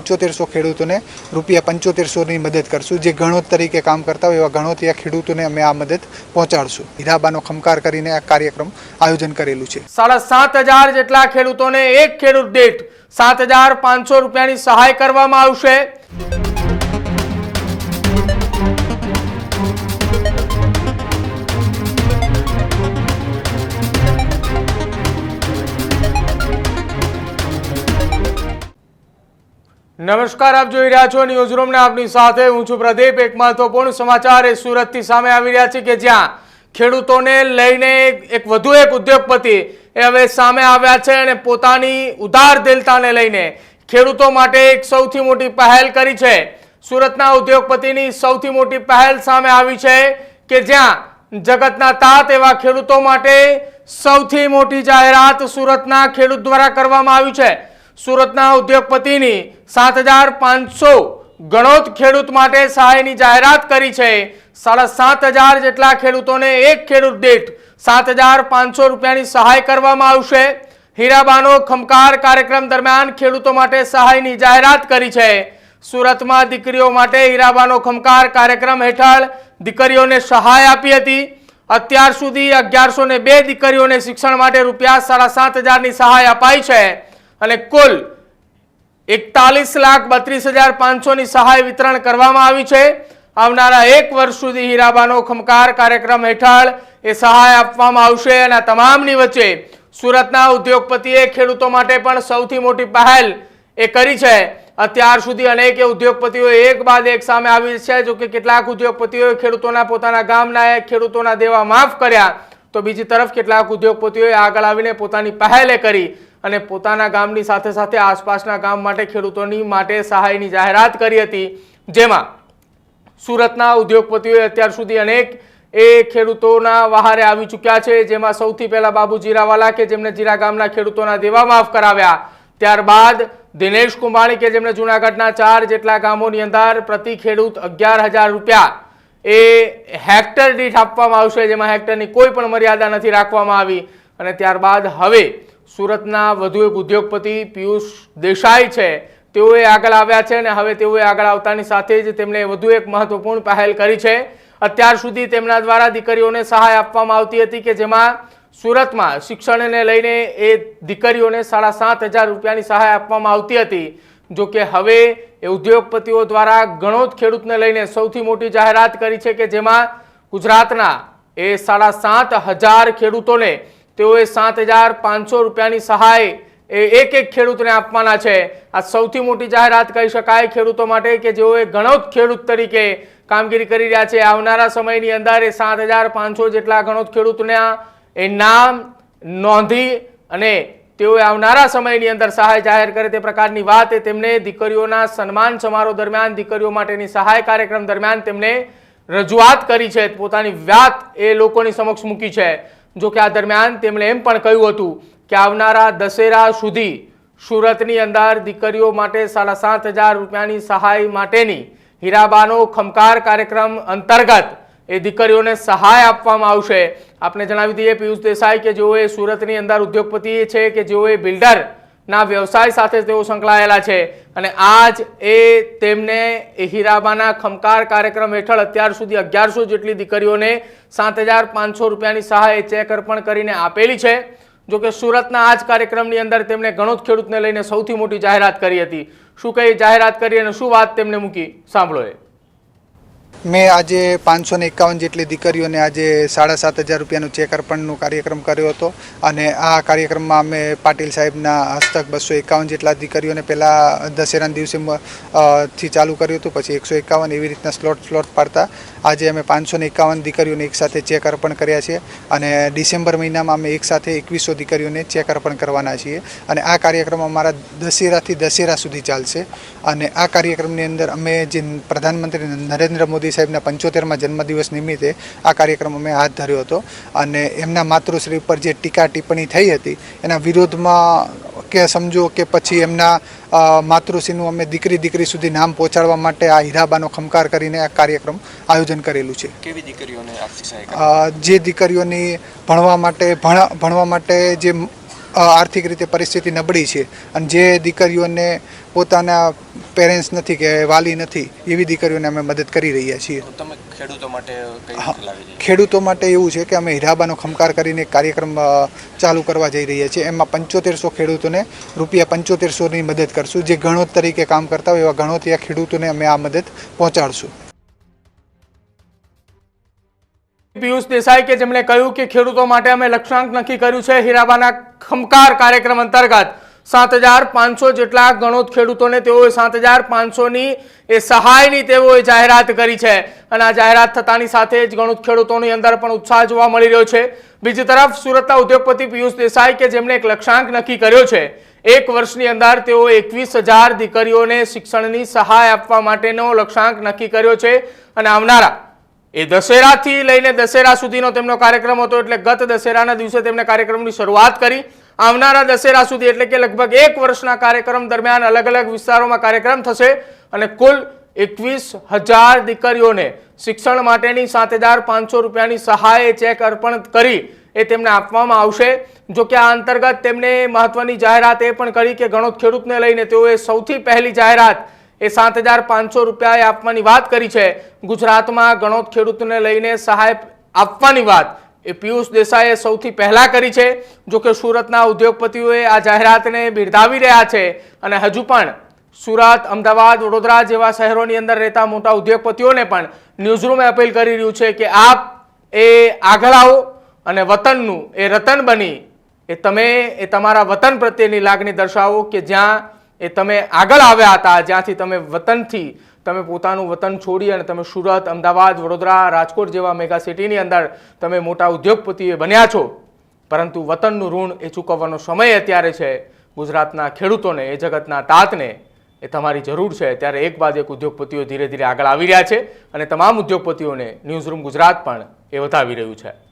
પંચોતેરસો ખેડૂતોને રૂપિયા પંચોતેરસોની મદદ કરશું. જે ગણોત તરીકે કામ કરતા હોય એવા ગણોતિયા ખેડૂતોને અમે આ મદદ પહોંચાડશું. હીરાબાનો ખમકાર કરીને આ કાર્યક્રમ આયોજન કરેલું છે. સાડા સાત હજાર જેટલા ખેડૂતોને એક ખેડૂત દીઠ સાત હજાર પાંચસો રૂપિયાની સહાય કરવામાં આવશે. નમસ્કાર, આપ જોઈ રહ્યા છો ન્યૂઝ રૂમને આપની સાથે હું છું પ્રદીપ. એક મહત્વપૂર્ણ સમાચાર એ સુરતથી સામે આવી રહ્યા છે કે જ્યાં ખેડૂતોને લઈને એક વધુ એક ઉદ્યોગપતિ એ હવે સામે આવ્યા છે અને પોતાની ઉદાર દિલતાને લઈને ખેડૂતો માટે એક સૌથી મોટી પહેલ કરી છે. સુરતના ઉદ્યોગપતિની સૌથી મોટી પહેલ સામે આવી છે કે જ્યાં જગતના તાત એવા ખેડૂતો માટે સૌથી મોટી જાહેરાત સુરતના ખેડૂત દ્વારા કરવામાં આવી છે. સુરતના ઉદ્યોગપતિની સાત હજાર પાંચસો ગણોત ખેડૂત માટે સહાયની જાહેરાત કરી છે. સાડા સાત હજાર જેટલા ખેડૂતોને એક ખેડૂત દીઠ સાત હજાર પાંચસો રૂપિયાની સહાય કરવામાં આવશે. હીરાબાનો ખમકાર કાર્યક્રમ દરમિયાન ખેડૂતો માટે સહાયની જાહેરાત કરી છે. સુરતમાં દીકરીઓ માટે હીરાબાનો ખમકાર કાર્યક્રમ હેઠળ દીકરીઓને સહાય આપી હતી. અત્યાર સુધી અગિયારસો બે દીકરીઓને શિક્ષણ માટે રૂપિયા સાડા સાત હજારની સહાય અપાઈ છે. અને કુલ એકતાલીસ લાખ બત્રીસ હજાર પાંચસોની સહાય વિતરણ કરવામાં આવી છે. આવનારા એક વર્ષ સુધી હીરાબાનો ખમકાર કાર્યક્રમ હેઠળ એ સહાય આપવામાં આવશે અને તમામની વચ્ચે સુરતના ઉદ્યોગપતિએ ખેડૂતો માટે પણ સૌથી મોટી પહેલ એ કરી છે. અત્યાર સુધી અનેક ઉદ્યોગપતિઓ એક બાદ એક સામે આવી છે. જો કે કેટલાક ઉદ્યોગપતિઓએ ખેડૂતોના પોતાના ગામના ખેડૂતોના દેવા માફ કર્યા. તો બીજી તરફ કેટલાક ઉદ્યોગપતિઓએ આગળ આવીને પોતાની પહેલે કરી અને પોતાના ગામની સાથે સાથે આસપાસના ગામ માટે ખેડૂતોની માટે સહાયની જાહેરાત કરી હતી. જેમાં સુરતના ઉદ્યોગપતિઓએ અત્યાર સુધી અનેક એ ખેડૂતોના વહારે આવી ચૂક્યા છે. જેમાં સૌથી પહેલા બાબુ જીરાવાલા કે જેમને જીરા ગામના ખેડૂતોના દેવા માફ કરાવ્યા. ત્યારબાદ દિનેશ કુંભાણી કે જેમણે જૂનાગઢના ચાર જેટલા ગામોની અંદર પ્રતિ ખેડૂત અગિયાર હજાર રૂપિયા એ હેક્ટર દીઠ આપવામાં આવશે. જેમાં હેક્ટરની કોઈ પણ મર્યાદા નથી રાખવામાં આવી. અને ત્યારબાદ હવે સુરતના વધુ એક ઉદ્યોગપતિ પિયુષ દેસાઈ છે. તેઓએ આગળ આવ્યા છે અને હવે તેઓએ આગળ આવતાની સાથે જ તેમણે વધુ એક મહત્વપૂર્ણ પહેલ કરી છે. અત્યાર સુધી તેમના દ્વારા દીકરીઓને સહાય આપવામાં આવતી હતી કે જેમાં સુરતમાં શિક્ષણને લઈને એ દીકરીઓને સાડા સાત હજાર રૂપિયાની સહાય આપવામાં આવતી હતી. જો કે હવે એ ઉદ્યોગપતિઓ દ્વારા ઘણો જ ખેડૂતને લઈને સૌથી મોટી જાહેરાત કરી છે કે જેમાં ગુજરાતના એ સાડા સાત હજાર ખેડૂતોને તેઓએ સાત હજાર પાંચસો રૂપિયાની સહાય એ એક એક ખેડૂતને આપવાના છે. આ સૌથી મોટી જાહેરાત કહી શકાય ખેડૂતો માટે કે જેઓએ ગણોત ખેડૂત તરીકે કામગીરી કરી રહ્યા છે. આવનારા સમયની અંદર એ સાત હજાર પાંચસો જેટલા ઘણો ખેડૂતના એ નામ નોંધી અને તેઓએ આવનારા સમયની અંદર સહાય જાહેર કરે તે પ્રકારની વાત એ તેમને દીકરીઓના સન્માન સમારોહ દરમિયાન, દીકરીઓ માટેની સહાય કાર્યક્રમ દરમિયાન તેમને રજૂઆત કરી છે. પોતાની વાત એ લોકોની સમક્ષ મૂકી છે. જો કે આ દરમિયાન તેમણે એમ પણ કહ્યું હતું કે આવનારા દશેરા સુધી સુરતની અંદર દીકરીઓ માટે સાડા સાત હજાર રૂપિયાની સહાય માટેની હીરાબાનો ખમકાર કાર્યક્રમ અંતર્ગત એ દીકરીઓને સહાય આપવામાં આવશે. આપને જણાવી દઈએ, પિયુષ દેસાઈ કે જેઓ એ સુરતની અંદર ઉદ્યોગપતિ છે કે જેઓ એ બિલ્ડર ના વ્યવસાય સાથે તેઓ સંકળાયેલા છે. અને આજ એ તેમને હીરાબાના ખમકાર કાર્યક્રમ હેઠળ અત્યાર સુધી અગિયારસો જેટલી દીકરીઓને સાત હજાર પાંચસો રૂપિયાની સહાય ચેક અર્પણ કરીને આપેલી છે. જો કે સુરતના આ જ કાર્યક્રમની અંદર તેમણે ગણોત ખેડૂતને લઈને સૌથી મોટી જાહેરાત કરી હતી. શું કઈ જાહેરાત કરી અને શું વાત તેમને મૂકી? સાંભળો એ. મેં આજે પાંચસો ને એકાવન જેટલી દીકરીઓને આજે સાડા સાત હજાર રૂપિયાનું ચેક અર્પણનો કાર્યક્રમ કર્યો હતો અને આ કાર્યક્રમમાં અમે પાટીલ સાહેબના હસ્તક બસો એકાવન જેટલા દીકરીઓને પહેલાં દશેરાના દિવસે થી ચાલુ કર્યું હતું, પછી એકસો એકાવન એવી રીતના સ્લોટ સ્લોટ પાડતા. આજે અમે પાંચસો ને એકાવન દીકરીઓને એકસાથે ચેક અર્પણ કર્યા છે અને ડિસેમ્બર મહિનામાં અમે એકસાથે એકવીસો દીકરીઓને ચેક અર્પણ કરવાના છીએ. અને આ કાર્યક્રમ અમારા દશેરાથી દશેરા સુધી ચાલશે. અને આ કાર્યક્રમની અંદર અમે જે પ્રધાનમંત્રી નરેન્દ્ર મોદી સાહેબના પંચોતેરમાં જન્મદિવસ નિમિત્તે આ કાર્યક્રમ અમે હાથ ધર્યો હતો. અને એમના માતૃશ્રી ઉપર જે ટીકા ટિપ્પણી થઈ હતી એના વિરોધમાં કે સમજો કે પછી એમના માતૃશ્રીનું અમે દીકરી દીકરી સુધી નામ પહોંચાડવા માટે આ હીરાબાનો ખમકાર કરીને આ કાર્યક્રમ આયોજન કરેલું છે. કેવી દીકરીઓને જે દીકરીઓની ભણવા માટે ભણ ભણવા માટે જે આર્થિક રીતે પરિસ્થિતિ નબળી છે. અને જે દીકરીઓને પોતાના પેરેન્ટ્સ નથી કે વાલી નથી એવી દીકરીઓને અમે મદદ કરી રહ્યા છીએ. તમે ખેડૂતો માટે ખેડૂતો એવું છે કે અમે હીરાબાનો ખમકાર કરીને કાર્યક્રમ ચાલુ કરવા જઈ રહ્યા છીએ. એમાં પંચોતેરસો ખેડૂતોને રૂપિયા પંચોતેરસોની મદદ કરશું. જે ગણોત તરીકે કામ કરતા હોય એવા ગણોત્યા ખેડૂતોને અમે આ મદદ પહોંચાડશું. પિયુષ દેસાઈ કે જેમણે કહ્યું કે ખેડૂતો માટે અમે લક્ષ્યાંક નક્કી કર્યું છે, હીરાબાના ખમકાર કાર્યક્રમ અંતર્ગત સાત હજાર પાંચસો જેટલા ગણોત ખેડૂતોને તેઓએ સાત હજાર પાંચસોની એ સહાયની તેઓએ જાહેરાત કરી છે. અને આ જાહેરાત થતાની સાથે જ ગણોત ખેડૂતોની અંદર પણ ઉત્સાહ જોવા મળી રહ્યો છે. બીજી તરફ સુરતના ઉદ્યોગપતિ પિયુષ દેસાઈ કે જેમણે એક લક્ષ્યાંક નક્કી કર્યો છે, એક વર્ષની અંદર તેઓ એકવીસ હજાર દીકરીઓને શિક્ષણની સહાય આપવા માટેનો લક્ષ્યાંક નક્કી કર્યો છે. અને આવનારા એ દશેરાથી લઈને દશેરા સુધીનો તેમનો કાર્યક્રમ હતો એટલે ગત દશેરાના દિવસે તેમણે કાર્યક્રમની શરૂઆત કરી. આવનારા દશેરા સુધી એટલે કે લગભગ એક વર્ષના કાર્યક્રમ દરમિયાન અલગ અલગ વિસ્તારોમાં કાર્યક્રમ થશે અને કુલ એકવીસ હજાર દીકરીઓને શિક્ષણ માટેની હજાર પાંચસો રૂપિયાની સહાય ચેક અર્પણ કરી એ તેમને આપવામાં આવશે. જો કે આ અંતર્ગત તેમણે મહત્વની જાહેરાત એ પણ કરી કે ગણોત ખેડૂતને લઈને તેઓએ સૌથી પહેલી જાહેરાત એ સાત હજાર પાંચસો રૂપિયાએ આપવાની વાત કરી છે. ગુજરાતમાં ગણોત ખેડૂતને લઈને સહાય આપવાની વાત. એ પિયુષ દેસાઈએ સૌથી પહેલા કરી છે. જો કે સુરતના ઉદ્યોગપતિઓએ આ જાહેરાતને બિરદાવી રહ્યા છે અને હજુ પણ સુરત, અમદાવાદ, વડોદરા જેવા શહેરોની અંદર રહેતા મોટા ઉદ્યોગપતિઓને પણ ન્યૂઝરૂમે અપીલ કરી રહ્યું છે કે આપ એ આગળ આવો અને વતનનું, એ રતન બની. એ તમે, એ તમારા વતન પ્રત્યેની લાગણી દર્શાવો કે જ્યાં એ તમે આગળ આવ્યા હતા, જ્યાંથી તમે વતનથી, તમે પોતાનું વતન છોડી અને તમે સુરત, અમદાવાદ, વડોદરા, રાજકોટ જેવા મેગા સિટીની અંદર તમે મોટા ઉદ્યોગપતિએ બન્યા છો. પરંતુ વતનનું ઋણ એ ચૂકવવાનો સમય અત્યારે છે. ગુજરાતના ખેડૂતોને, એ જગતના તાતને એ તમારી જરૂર છે. ત્યારે એક બાદ એક ઉદ્યોગપતિઓ ધીરે ધીરે આગળ આવી રહ્યા છે અને તમામ ઉદ્યોગપતિઓને ન્યૂઝરૂમ ગુજરાત પણ એ વધાવી રહ્યું છે.